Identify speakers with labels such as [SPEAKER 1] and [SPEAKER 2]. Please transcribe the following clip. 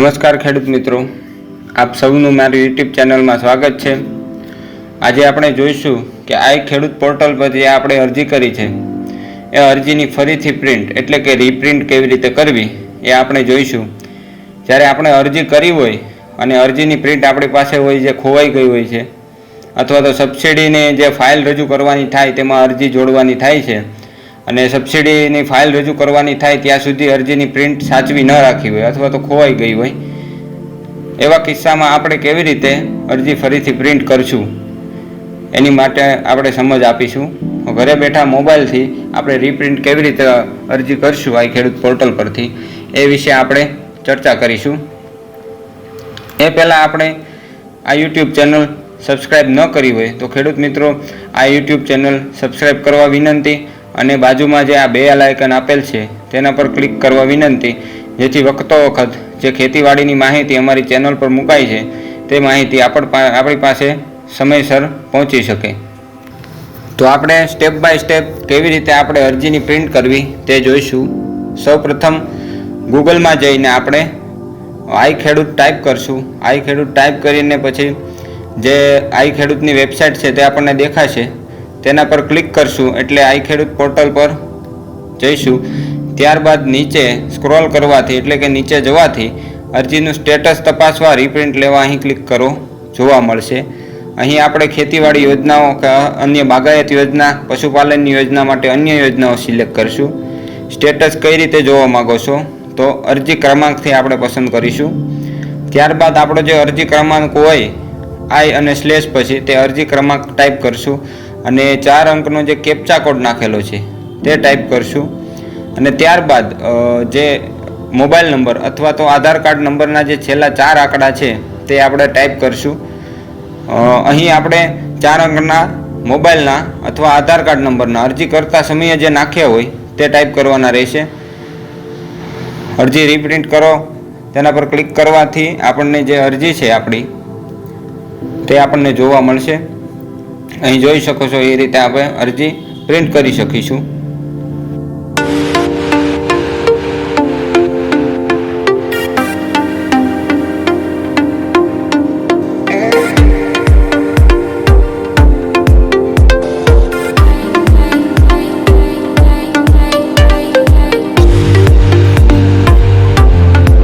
[SPEAKER 1] નમસ્કાર ખેડૂત મિત્રો. આપ સૌનું મારી યુટ્યુબ ચેનલમાં સ્વાગત છે. આજે આપણે જોઈશું કે આ ખેડૂત પોર્ટલ પર જે આપણે અરજી કરી છે. એ અરજીની ફરીથી પ્રિન્ટ, એટલે કે રીપ્રિન્ટ કેવી રીતે કરવી, એ આપણે જોઈશું. જ્યારે આપણે અરજી કરી હોય અને અરજીની પ્રિન્ટ આપણી પાસે હોય, જે ખોવાઈ ગઈ હોય છે, અથવા તો સબસિડીને જે ફાઇલ રજૂ કરવાની થાય, તેમાં અરજી જોડવાની થાય છે અને સબસિડીની ફાઇલ રજૂ કરવાની થાય ત્યાં સુધી અરજીની પ્રિન્ટ સાચવી ન રાખી હોય અથવા તો ખોવાઈ ગઈ હોય. એવા કિસ્સામાં આપણે કેવી રીતે અરજી ફરીથી પ્રિન્ટ કરશું? એની માટે આપણે સમજ આપીશું. ઘરે બેઠા મોબાઈલથી આપણે રીપ્રિન્ટ કેવી રીતે અરજી કરશું આ ખેડૂત પોર્ટલ પરથી? એ વિશે આપણે ચર્ચા કરીશું. એ પહેલાં આપણે આ યુટ્યુબ ચેનલ સબસ્ક્રાઈબ ન કરી હોય તો ખેડૂત મિત્રો આ યુટ્યુબ ચેનલ સબસ્ક્રાઈબ કરવા વિનંતી. અને બાજુમાં જે આ બે આલાયકન આપેલ છે, તેના પર ક્લિક કરવા વિનંતી, જેથી વખતો વખત જે ખેતીવાડીની માહિતી અમારી ચેનલ પર મુકાય છે, તે માહિતી આપણ આપણી પાસે સમયસર પહોંચી શકે. તો આપણે સ્ટેપ બાય સ્ટેપ કેવી રીતે આપણે અરજીની પ્રિન્ટ કરવી તે જોઈશું. સૌપ્રથમ, ગૂગલમાં જઈને આપણે આઈ ખેડૂત ટાઈપ કરશું. આઈ ખેડૂત ટાઈપ કરીને પછી જે આઈ ખેડૂતની વેબસાઇટ છે તે આપણને દેખાશે. તેના પર ક્લિક કરશું એટલે આઈ ખેડૂત પોર્ટલ પર જઈશું. ત્યારબાદ નીચે સ્ક્રોલ કરવાથી એટલે કે નીચે જવાથી અરજીનું સ્ટેટસ તપાસવા રીપ્રિન્ટ લેવા અહીં ક્લિક કરો, જોવા મળશે. અહીં આપણે ખેતીવાડી યોજનાઓ કે અન્ય બાગાયત યોજના પશુપાલનની યોજના માટે અન્ય યોજનાઓ સિલેક્ટ કરશું. સ્ટેટસ કઈ રીતે જોવા માગો છો? તો અરજી ક્રમાંકથી આપણે પસંદ કરીશું. ત્યારબાદ આપણો જે અરજી ક્રમાંક હોય, આઈ અને સ્લેશ પછી તે અરજી ક્રમાંક ટાઈપ કરશું. અને ચાર અંકનો જે કેપ્ચા કોડ નાખેલો છે, તે ટાઈપ કરશું. અને ત્યારબાદ જે મોબાઈલ નંબર અથવા તો આધાર કાર્ડ નંબરના જે છેલ્લા ચાર આંકડા છે, તે આપણે ટાઈપ કરશું. અહીં આપણે ચાર અંકના મોબાઈલના અથવા આધાર કાર્ડ નંબરના અરજી કરતા સમયે જે નાખ્યા હોય, તે ટાઈપ કરવાના રહેશે. અરજી રીપ્રિન્ટ કરો. તેના પર ક્લિક કરવાથી આપણને જે અરજી છે આપણી, તે આપણને જોવા મળશે. અહીં જોઈ શકો છો એ રીતે આપણે અરજી પ્રિન્ટ કરી શકીશું.